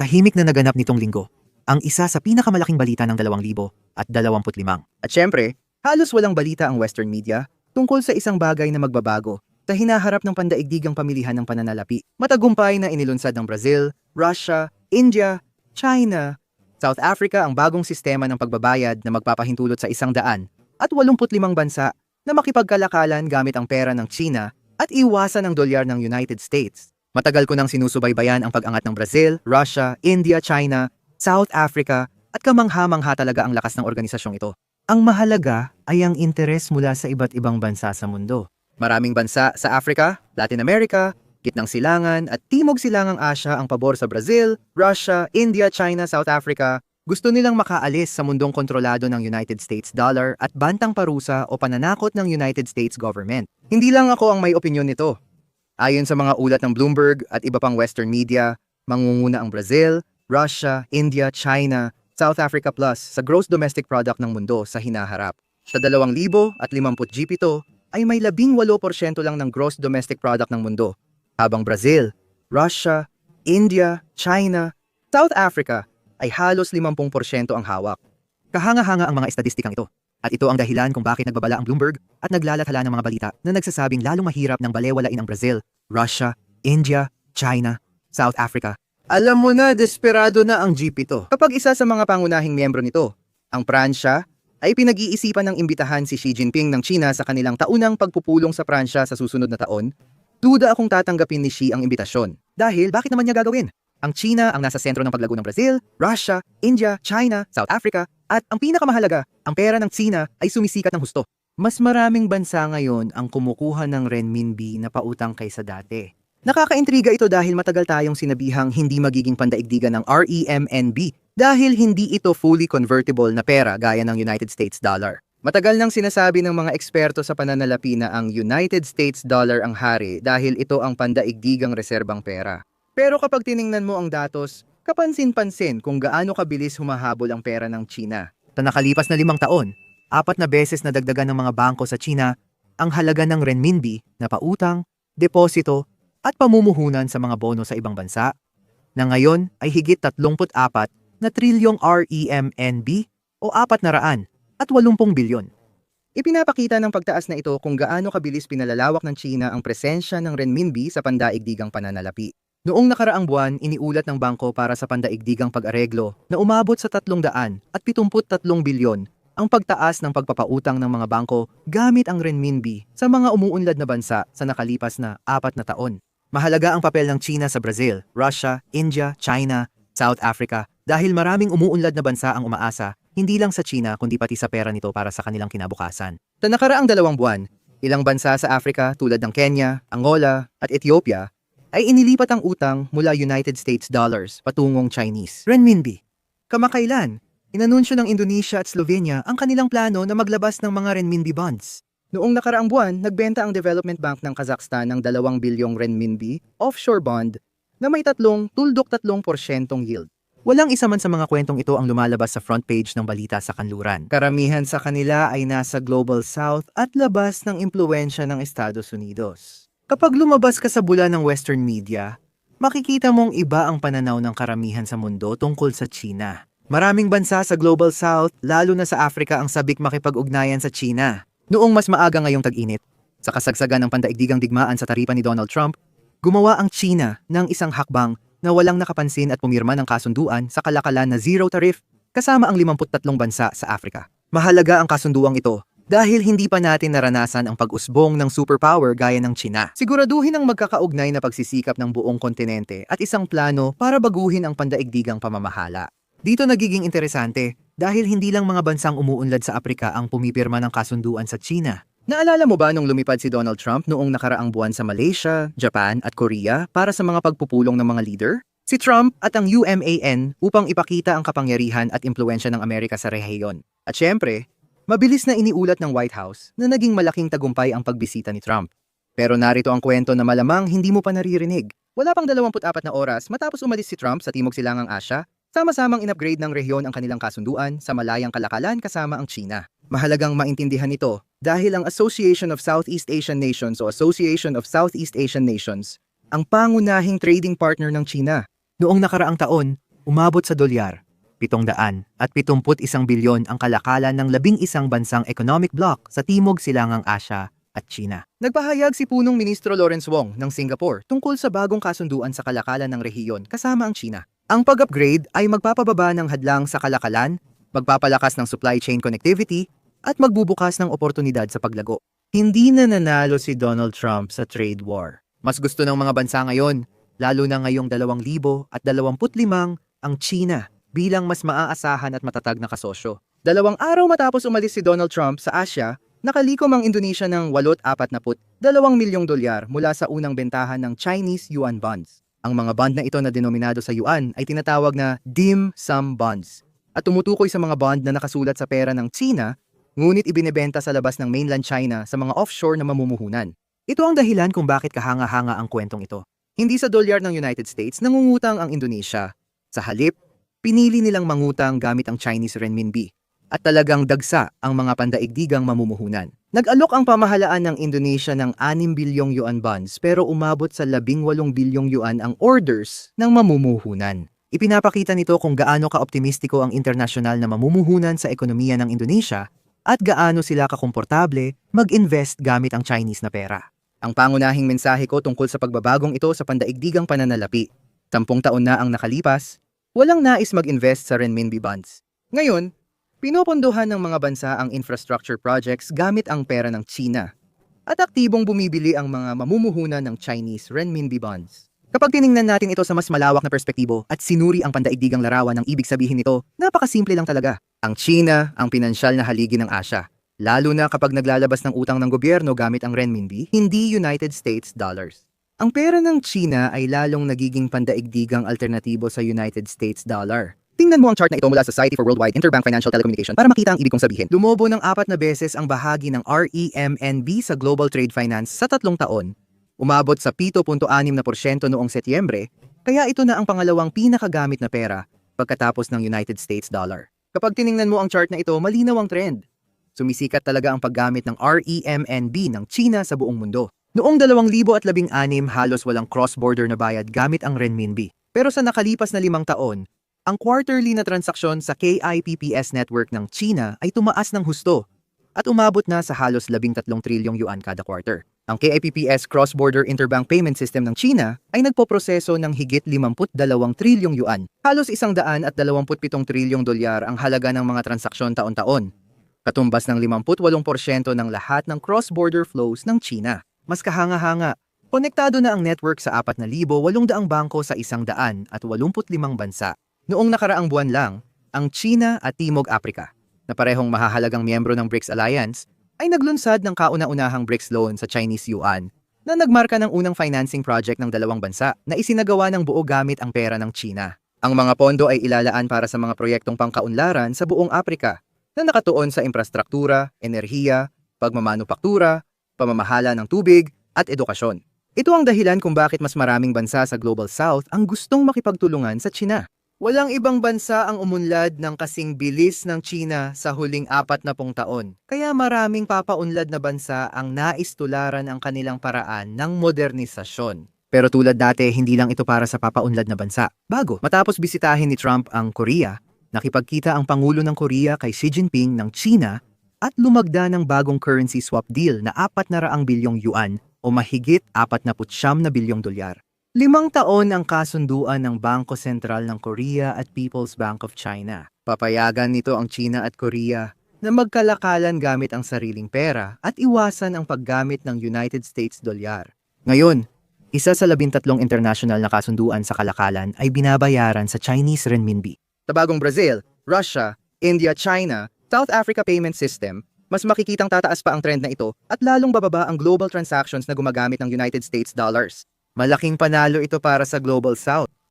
tahimik na naganap nitong linggo, ang isa sa pinakamalaking balita ng 2025. At syempre, halos walang balita ang Western media tungkol sa isang bagay na magbabago sa hinaharap ng pandaigdigang pamilihan ng pananalapi. Matagumpay na inilunsad ng Brazil, Russia, India, China, South Africa ang bagong sistema ng pagbabayad na magpapahintulot sa isang daan at 85 bansa na makipagkalakalan gamit ang pera ng China at iwasan ang dolyar ng United States. Matagal ko nang sinusubaybayan ang pag-angat ng Brazil, Russia, India, China, South Africa at kamangha-mangha talaga ang lakas ng organisasyong ito. Ang mahalaga ay ang interes mula sa iba't ibang bansa sa mundo. Maraming bansa sa Africa, Latin America, Gitnang Silangan at Timog Silangang Asya ang pabor sa Brazil, Russia, India, China, South Africa. Gusto nilang makaalis sa mundong kontrolado ng United States dollar at bantang parusa o pananakot ng United States government. Hindi lang ako ang may opinyon nito. Ayon sa mga ulat ng Bloomberg at iba pang Western media, mangunguna ang Brazil, Russia, India, China, South Africa Plus sa gross domestic product ng mundo sa hinaharap. Sa 2050 GP2 ay may 18% lang ng gross domestic product ng mundo, habang Brazil, Russia, India, China, South Africa ay halos 50% ang hawak. Kahanga-hanga ang mga estatistikang ito. At ito ang dahilan kung bakit nagbabala ang Bloomberg at naglalathala ng mga balita na nagsasabing lalong mahirap ng balewalain ang Brazil, Russia, India, China, South Africa. Alam mo na, desperado na ang GP2. Kapag isa sa mga pangunahing miyembro nito, ang Pransya, ay pinag-iisipan ng imbitahan si Xi Jinping ng China sa kanilang taunang pagpupulong sa Pransya sa susunod na taon, duda akong tatanggapin ni Xi ang imbitasyon. Dahil bakit naman niya gagawin? Ang China ang nasa sentro ng paglago ng Brazil, Russia, India, China, South Africa, at ang pinakamahalaga, ang pera ng China ay sumisikat ng husto. Mas maraming bansa ngayon ang kumukuha ng renminbi na pautang kaysa dati. Nakakaintriga ito dahil matagal tayong sinabihang hindi magiging pandaigdigan ng REMNB dahil hindi ito fully convertible na pera gaya ng United States dollar. Matagal nang sinasabi ng mga eksperto sa pananalapi na ang United States dollar ang hari dahil ito ang pandaigdigang reserbang pera. Pero kapag tiningnan mo ang datos, kapansin-pansin kung gaano kabilis humahabol ang pera ng China. Sa nakalipas na limang taon, apat na beses na dagdagan ng mga bangko sa China ang halaga ng renminbi na pautang, deposito, at pamumuhunan sa mga bono sa ibang bansa, na ngayon ay higit 34 na trilyong REMNB o 400 at 80 bilyon. Ipinapakita ng pagtaas na ito kung gaano kabilis pinalalawak ng China ang presensya ng renminbi sa pandaigdigang pananalapi. Noong nakaraang buwan, iniulat ng bangko para sa pandaigdigang pag-areglo na umabot sa 300 at 73 bilyon ang pagtaas ng pagpapautang ng mga bangko gamit ang renminbi sa mga umuunlad na bansa sa nakalipas na apat na taon. Mahalaga ang papel ng China sa Brazil, Russia, India, China, South Africa dahil maraming umuunlad na bansa ang umaasa hindi lang sa China kundi pati sa pera nito para sa kanilang kinabukasan. Sa nakaraang dalawang buwan, ilang bansa sa Africa tulad ng Kenya, Angola at Ethiopia ay inilipat ang utang mula United States dollars patungong Chinese renminbi. Kamakailan, inanunsyo ng Indonesia at Slovenia ang kanilang plano na maglabas ng mga renminbi bonds. Noong nakaraang buwan, nagbenta ang Development Bank ng Kazakhstan ng 2 bilyong renminbi offshore bond na may tatlong tuldok 3% yield. Walang isa man sa mga kwentong ito ang lumalabas sa front page ng balita sa kanluran. Karamihan sa kanila ay nasa Global South at labas ng impluensya ng Estados Unidos. Kapag lumabas ka sa bula ng Western media, makikita mong iba ang pananaw ng karamihan sa mundo tungkol sa China. Maraming bansa sa Global South, lalo na sa Africa ang sabik makipag-ugnayan sa China. Noong mas maaga ngayong tag-init, sa kasagsagan ng pandaigdigang digmaan sa taripan ni Donald Trump, gumawa ang China ng isang hakbang na walang nakapansin at pumirma ng kasunduan sa kalakalan na zero tariff kasama ang 53 bansa sa Africa. Mahalaga ang kasunduang ito dahil hindi pa natin naranasan ang pag-usbong ng superpower gaya ng China. Siguraduhin ang magkakaugnay na pagsisikap ng buong kontinente at isang plano para baguhin ang pandaigdigang pamamahala. Dito nagiging interesante dahil hindi lang mga bansang umuunlad sa Afrika ang pumipirma ng kasunduan sa China. Naalala mo ba nung lumipad si Donald Trump noong nakaraang buwan sa Malaysia, Japan at Korea para sa mga pagpupulong ng mga leader? Si Trump at ang UMAN upang ipakita ang kapangyarihan at impluensya ng Amerika sa rehiyon. At syempre, mabilis na iniulat ng White House na naging malaking tagumpay ang pagbisita ni Trump. Pero narito ang kwento na malamang hindi mo pa naririnig. Wala pang 24 na oras matapos umalis si Trump sa Timog Silangang Asya, sama-samang in-upgrade ng rehiyon ang kanilang kasunduan sa malayang kalakalan kasama ang China. Mahalagang maintindihan ito dahil ang Association of Southeast Asian Nations o Association of Southeast Asian Nations ang pangunahing trading partner ng China. Noong nakaraang taon, umabot sa dolyar, 700 at 71 bilyon ang kalakalan ng labing isang bansang economic bloc sa Timog Silangang Asya at China. Nagpahayag si punong ministro Lawrence Wong ng Singapore tungkol sa bagong kasunduan sa kalakalan ng rehiyon kasama ang China. Ang pag-upgrade ay magpapababa ng hadlang sa kalakalan, magpapalakas ng supply chain connectivity, at magbubukas ng oportunidad sa paglago. Hindi na nanalo si Donald Trump sa trade war. Mas gusto ng mga bansa ngayon, lalo na ngayong 2025 ang China bilang mas maaasahan at matatag na kasosyo. Dalawang araw matapos umalis si Donald Trump sa Asya, nakalikom ang Indonesia ng 842 milyong dolyar mula sa unang bentahan ng Chinese yuan bonds. Ang mga bond na ito na denominado sa yuan ay tinatawag na dim sum bonds at tumutukoy sa mga bond na nakasulat sa pera ng China ngunit ibinebenta sa labas ng mainland China sa mga offshore na mamumuhunan. Ito ang dahilan kung bakit kahanga-hanga ang kwentong ito. Hindi sa dolyar ng United States nangungutang ang Indonesia. Sa halip, pinili nilang mangutang gamit ang Chinese renminbi at talagang dagsa ang mga pandaigdigang mamumuhunan. Nag-alok ang pamahalaan ng Indonesia ng 6 bilyong yuan bonds pero umabot sa 18 bilyong yuan ang orders ng mamumuhunan. Ipinapakita nito kung gaano ka-optimistiko ang internasyonal na mamumuhunan sa ekonomiya ng Indonesia at gaano sila kakomportable mag-invest gamit ang Chinese na pera. Ang pangunahing mensahe ko tungkol sa pagbabagong ito sa pandaigdigang pananalapi. Tampung taon na ang nakalipas, walang nais mag-invest sa renminbi bonds. Ngayon, pinopondohan ng mga bansa ang infrastructure projects gamit ang pera ng China at aktibong bumibili ang mga mamumuhunan ng Chinese renminbi bonds. Kapag tiningnan natin ito sa mas malawak na perspektibo at sinuri ang pandaigdigang larawan ng ibig sabihin nito, napakasimple lang talaga. Ang China ang pinansyal na haligi ng Asya. Lalo na kapag naglalabas ng utang ng gobyerno gamit ang renminbi, hindi United States dollars. Ang pera ng China ay lalong nagiging pandaigdigang alternatibo sa United States dollar. Tingnan mo ang chart na ito mula sa Society for Worldwide Interbank Financial Telecommunication para makita ang ibig kong sabihin. Lumobo ng apat na beses ang bahagi ng REMNB sa Global Trade Finance sa tatlong taon. Umabot sa 7.6% noong Setyembre, kaya ito na ang pangalawang pinakagamit na pera pagkatapos ng United States dollar. Kapag tiningnan mo ang chart na ito, malinaw ang trend. Sumisikat talaga ang paggamit ng REMNB ng China sa buong mundo. Noong 2016, halos walang cross-border na bayad gamit ang renminbi. Pero sa nakalipas na limang taon, ang quarterly na transaksyon sa KIPPS network ng China ay tumaas ng husto at umabot na sa halos 13 trilyong yuan kada quarter. Ang KIPPS Cross-Border Interbank Payment System ng China ay nagpoproseso ng higit 52 trilyong yuan. Halos 127 trilyong dolyar ang halaga ng mga transaksyon taon-taon. Katumbas ng 58% ng lahat ng cross-border flows ng China. Mas kahanga-hanga, konektado na ang network sa 4,800 bangko sa 185 bansa. Noong nakaraang buwan lang, ang China at Timog Africa, na parehong mahahalagang miyembro ng BRICS Alliance, ay naglunsad ng kauna-unahang BRICS loan sa Chinese yuan na nagmarka ng unang financing project ng dalawang bansa na isinagawa ng buo gamit ang pera ng China. Ang mga pondo ay ilalaan para sa mga proyektong pangkaunlaran sa buong Afrika na nakatuon sa infrastruktura, enerhiya, pagmamanupaktura, pamamahala ng tubig, at edukasyon. Ito ang dahilan kung bakit mas maraming bansa sa Global South ang gustong makipagtulungan sa China. Walang ibang bansa ang umunlad ng kasing bilis ng China sa huling apat na pong taon. Kaya maraming papaunlad na bansa ang nais tularan ang kanilang paraan ng modernisasyon. Pero tulad dati, hindi lang ito para sa papaunlad na bansa. Bago, matapos bisitahin ni Trump ang Korea, nakipagkita ang Pangulo ng Korea kay Xi Jinping ng China at lumagda ng bagong currency swap deal na 400 bilyong yuan o mahigit 49 na bilyong dolyar. Limang taon ang kasunduan ng Bangko Sentral ng Korea at People's Bank of China. Papayagan nito ang China at Korea na magkalakalan gamit ang sariling pera at iwasan ang paggamit ng United States dolyar. Ngayon, isa sa labintatlong international na kasunduan sa kalakalan ay binabayaran sa Chinese renminbi. Sa bagong Brazil, Russia, India, China, South Africa Payment System, mas makikitang tataas pa ang trend na ito at lalong bababa ang global transactions na gumagamit ng United States dollars. Malaking panalo ito para sa Global South.